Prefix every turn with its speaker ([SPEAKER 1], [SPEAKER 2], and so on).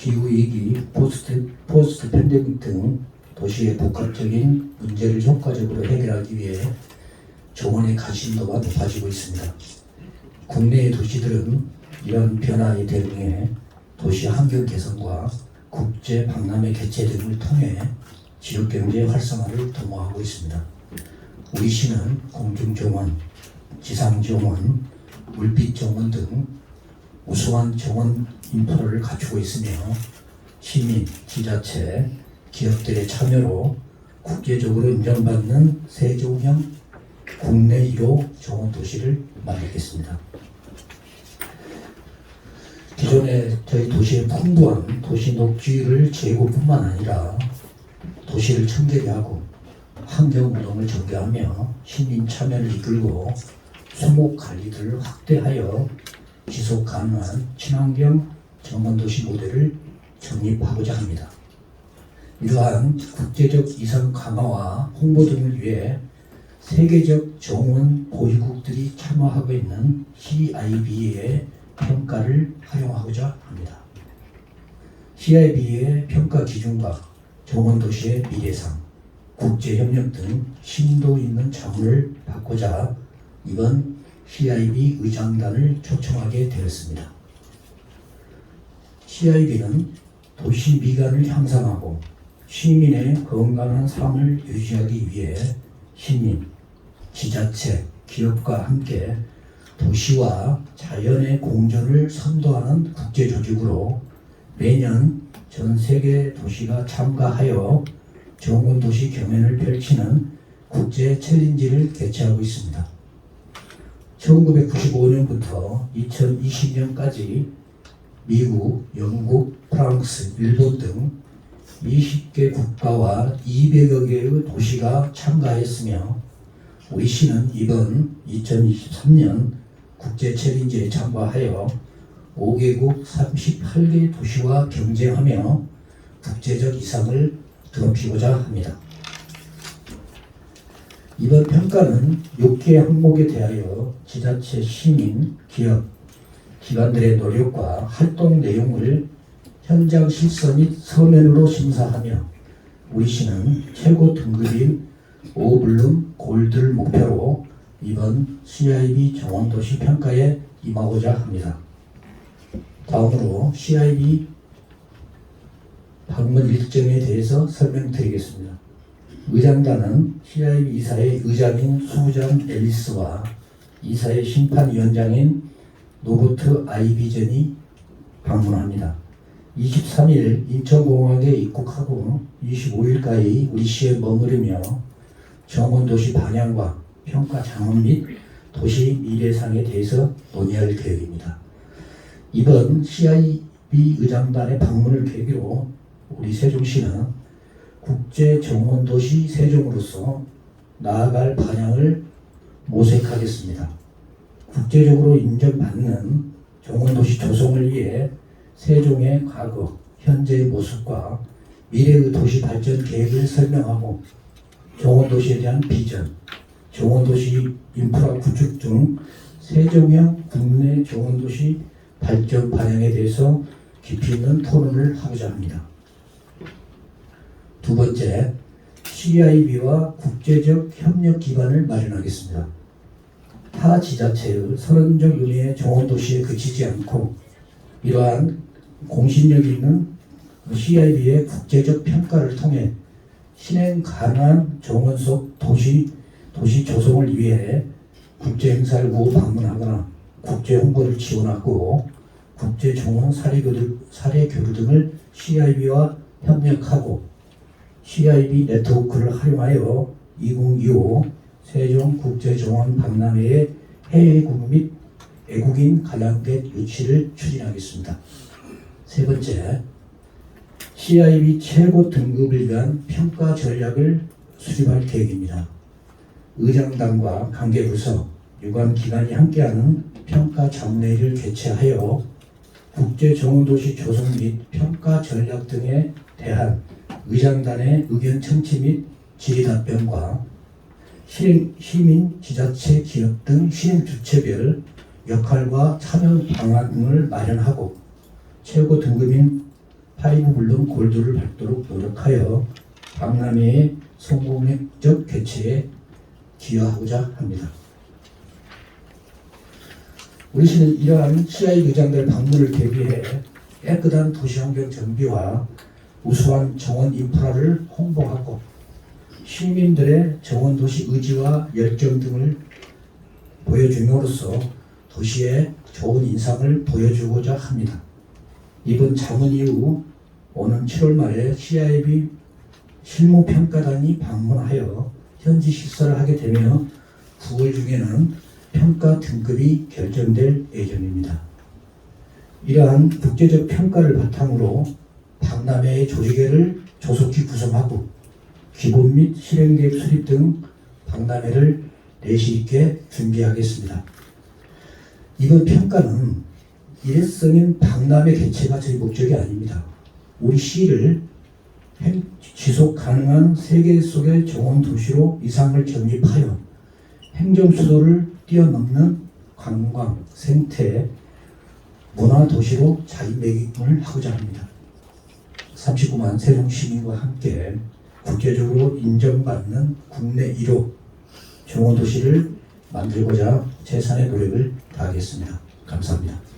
[SPEAKER 1] 기후위기, 포스트, 포스트 팬데믹 등 도시의 복합적인 문제를 효과적으로 해결하기 위해 정원의 관심도가 높아지고 있습니다. 국내의 도시들은 이런 변화에 대응해 도시 환경 개선과 국제 박람회 개최 등을 통해 지역 경제 활성화를 도모하고 있습니다. 우리 시는 공중 정원, 지상 정원, 물빛 정원 등 우수한 정원 인프라를 갖추고 있으며 시민, 지자체, 기업들의 참여로 국제적으로 인정받는 세종형 국내 1호 정원 도시를 만들겠습니다. 기존의 저희 도시의 풍부한 도시 녹지를 제고뿐만 아니라 도시를 청결히 하고 환경 운동을 전개하며 시민 참여를 이끌고 수목 관리들을 확대하여 지속 가능한 친환경 정원도시 모델을 정립하고자 합니다. 이러한 국제적 이상 강화와 홍보 등을 위해 세계적 정원 보유국들이 참여하고 있는 CIB의 평가를 활용하고자 합니다. CIB의 평가 기준과 정원도시의 미래상, 국제협력 등 심도 있는 자문을 받고자 이번 CIB 의장단을 초청하게 되었습니다. CIB는 도시 미관을 향상하고 시민의 건강한 삶을 유지하기 위해 시민, 지자체, 기업과 함께 도시와 자연의 공존을 선도하는 국제 조직으로 매년 전 세계 도시가 참가하여 정원 도시 경연을 펼치는 국제 챌린지를 개최하고 있습니다. 1995년부터 2020년까지 미국, 영국, 프랑스, 일본 등 20개 국가와 200여 개의 도시가 참가했으며 시는 이번 2023년 국제 챌린지에 참가하여 5개국 38개 도시와 경쟁하며 국제적 이상을 드높이고자 합니다. 이번 평가는 6개 항목에 대하여 지자체, 시민, 기업, 기관들의 노력과 활동 내용을 현장 실서 및 서면으로 심사하며 우리 시는 최고 등급인 오블룸 골드를 목표로 이번 CIB 정원도시 평가에 임하고자 합니다. 다음으로 CIB 방문 일정에 대해서 설명드리겠습니다. 의장단은 CIB 이사의 의장인 수장 앨리스와 이사의 심판위원장인 노보트 아이비전이 방문합니다. 23일 인천공항에 입국하고 25일까지 우리 시에 머무르며 정원도시 반향과 평가 장원 및 도시 미래상에 대해서 논의할 계획입니다. 이번 CIB 의장단의 방문을 계기로 우리 세종시는 국제 정원 도시 세종으로서 나아갈 방향을 모색하겠습니다. 국제적으로 인정받는 정원 도시 조성을 위해 세종의 과거, 현재의 모습과 미래의 도시 발전 계획을 설명하고 정원 도시에 대한 비전, 정원 도시 인프라 구축 등 세종형 국내 정원 도시 발전 방향에 대해서 깊이 있는 토론을 하고자 합니다. 두 번째, CIB와 국제적 협력 기반을 마련하겠습니다. 타 지자체의 선언적 의미의 정원 도시에 그치지 않고 이러한 공신력 있는 CIB의 국제적 평가를 통해 실행 가능한 정원 속 도시 도시 조성을 위해 국제 행사를 후 방문하거나 국제 홍보를 지원하고 국제 정원 사례 교류 등을 CIB와 협력하고 CIB 네트워크를 활용하여 2025 세종 국제정원 박람회의 해외국 및 외국인 관람객 유치를 추진하겠습니다. 세 번째, CIB 최고 등급을 위한 평가 전략을 수립할 계획입니다. 의장단과 관계부서, 유관기관이 함께하는 평가 장례를 개최하여 국제정원도시 조성 및 평가 전략 등에 대한 의장단의 의견 청취 및 질의 답변과 시민, 지자체, 기업 등 시행 주체별 역할과 참여 방안을 마련하고 최고 등급인 파이브 물론 골드를 밟도록 노력하여 박람회의 성공적 개최에 기여하고자 합니다. 우리 시는 이러한 CI 의장들 방문을 대비해 깨끗한 도시환경 정비와 우수한 정원 인프라를 홍보하고 시민들의 정원 도시 의지와 열정 등을 보여줌으로써 도시의 좋은 인상을 보여주고자 합니다. 이번 자문 이후 오는 7월 말에 CIB 실무평가단이 방문하여 현지 식사를 하게 되며 9월 중에는 평가 등급이 결정될 예정입니다. 이러한 국제적 평가를 바탕으로 박람회의 조직회를 조속히 구성하고 기본 및 실행 계획 수립 등 박람회를 내실 있게 준비하겠습니다. 이번 평가는 일회성인 박람회 개최가 저희 목적이 아닙니다. 우리 시를 행- 지속 가능한 세계 속의 정원 도시로 이상을 정립하여 행정 수도를 뛰어넘는 관광, 생태, 문화 도시로 자리매김을 하고자 합니다. 39만 세종 시민과 함께 국제적으로 인정받는 국내 1호 정원 도시를 만들고자 최선의 노력을 다하겠습니다. 감사합니다.